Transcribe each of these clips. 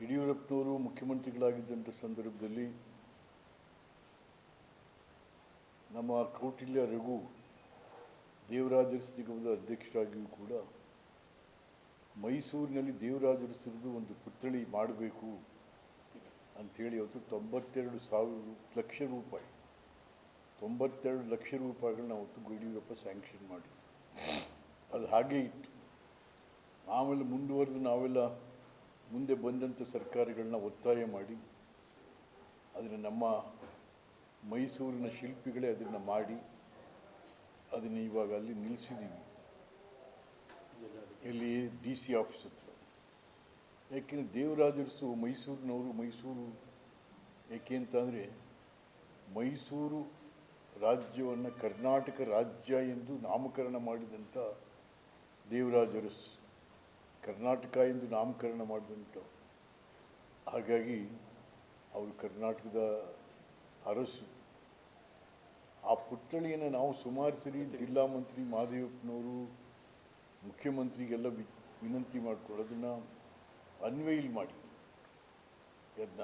ಯಡಿಯೂರಪ್ಪನವರು ಮುಖ್ಯಮಂತ್ರಿಗಳಾಗಿದ್ದಂಥ ಸಂದರ್ಭದಲ್ಲಿ ನಮ್ಮ ಕೌಟಿಲ್ಯ ರಘು ದೇವರಾಜರ ನಿಗಮದ ಅಧ್ಯಕ್ಷರಾಗಿಯೂ ಕೂಡ ಮೈಸೂರಿನಲ್ಲಿ ದೇವರಾಜರ ಒಂದು ಪುತ್ಥಳಿ ಮಾಡಬೇಕು ಅಂಥೇಳಿ ಅವತ್ತು ತೊಂಬತ್ತೆರಡು ಸಾವಿರ ಲಕ್ಷ ರೂಪಾಯಿ, ತೊಂಬತ್ತೆರಡು ಲಕ್ಷ ರೂಪಾಯಿಗಳನ್ನ ಅವತ್ತು ಯಡಿಯೂರಪ್ಪ ಸ್ಯಾಂಕ್ಷನ್ ಮಾಡಿದ್ದು ಅದು ಹಾಗೆ ಇತ್ತು. ಆಮೇಲೆ ಮುಂದುವರೆದು ನಾವೆಲ್ಲ ಮುಂದೆ ಬಂದಂಥ ಸರ್ಕಾರಗಳನ್ನ ಒತ್ತಾಯ ಮಾಡಿ, ಅದನ್ನು ನಮ್ಮ ಮೈಸೂರಿನ ಶಿಲ್ಪಿಗಳೇ ಅದನ್ನು ಮಾಡಿ, ಅದನ್ನು ಇವಾಗ ಅಲ್ಲಿ ನಿಲ್ಲಿಸಿದ್ದೀವಿ ಇಲ್ಲಿ ಡಿ ಸಿ ಆಫೀಸ್ ಹತ್ರ. ಯಾಕೆಂದರೆ ದೇವರಾಜರ್ಸು ಮೈಸೂರಿನವರು ಮೈಸೂರು ಏಕೆ ಅಂತಂದರೆ ಮೈಸೂರು ರಾಜ್ಯವನ್ನು ಕರ್ನಾಟಕ ರಾಜ್ಯ ಎಂದು ನಾಮಕರಣ ಮಾಡಿದಂಥ ದೇವರಾಜರಸ್ ಕರ್ನಾಟಕ ಎಂದು ನಾಮಕರಣ ಮಾಡಿದಂಥವು ಹಾಗಾಗಿ ಅವರು ಕರ್ನಾಟಕದ ಅರಸು. ಆ ಪುತ್ಥಳಿಯನ್ನು ನಾವು ಸುಮಾರು ಸರಿ ಜಿಲ್ಲಾ ಮಂತ್ರಿ ಮಹಾದೇವಪ್ಪನವರು ಮುಖ್ಯಮಂತ್ರಿಗೆಲ್ಲ ವಿ ವಿನಂತಿ ಮಾಡಿಕೊಳ್ಳೋದನ್ನು ಅದನ್ನು ಅನ್ವಯಿಲ್ ಮಾಡಿ. ಅದನ್ನ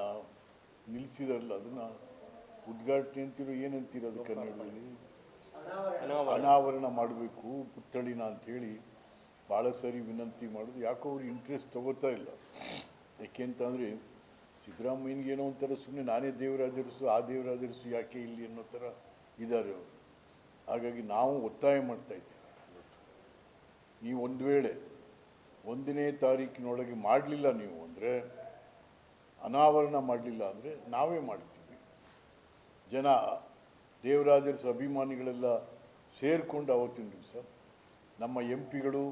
ನಿಲ್ಲಿಸಿದಾರಲ್ಲ ಅದನ್ನು ಉದ್ಘಾಟನೆ ಅಂತಿರೋ ಏನಂತೀರೋ ಅದು ಕನ್ನಡದಲ್ಲಿ. ಅನಾವರಣ ಮಾಡಬೇಕು ಪುತ್ಥಳಿನ ಅಂಥೇಳಿ. ಭಾಳ ಸರಿ ವಿನಂತಿ ಮಾಡೋದು. ಯಾಕೋ ಅವ್ರು ಇಂಟ್ರೆಸ್ಟ್ ತಗೋತಾ ಇಲ್ಲ. ಯಾಕೆ ಅಂತಂದರೆ ಸಿದ್ದರಾಮಯ್ಯನಿಗೆ ಏನೋ ಒಂಥರ ಸುಮ್ಮನೆ ನಾನೇ ದೇವರಾದರಿಸು ಆ ದೇವರಾದರಿಸು ಯಾಕೆ ಇಲ್ಲಿ ಅನ್ನೋ ಥರ ಇದ್ದಾರೆ ಅವರು. ಹಾಗಾಗಿ ನಾವು ಒತ್ತಾಯ ಮಾಡ್ತಾ ಇದ್ದೀವಿ. ನೀವು ಒಂದು ವೇಳೆ ಒಂದನೇ ತಾರೀಕಿನೊಳಗೆ ಮಾಡಲಿಲ್ಲ ನೀವು ಅಂದರೆ, ಅನಾವರಣ ಮಾಡಲಿಲ್ಲ ಅಂದರೆ ನಾವೇ ಮಾಡ್ತೀವಿ. ಜನ ದೇವರಾಜರ್ಸ್ ಅಭಿಮಾನಿಗಳೆಲ್ಲ ಸೇರಿಕೊಂಡು ಅವತ್ತಿನ ದಿವಸ ನಮ್ಮ ಎಂ ಪಿಗಳು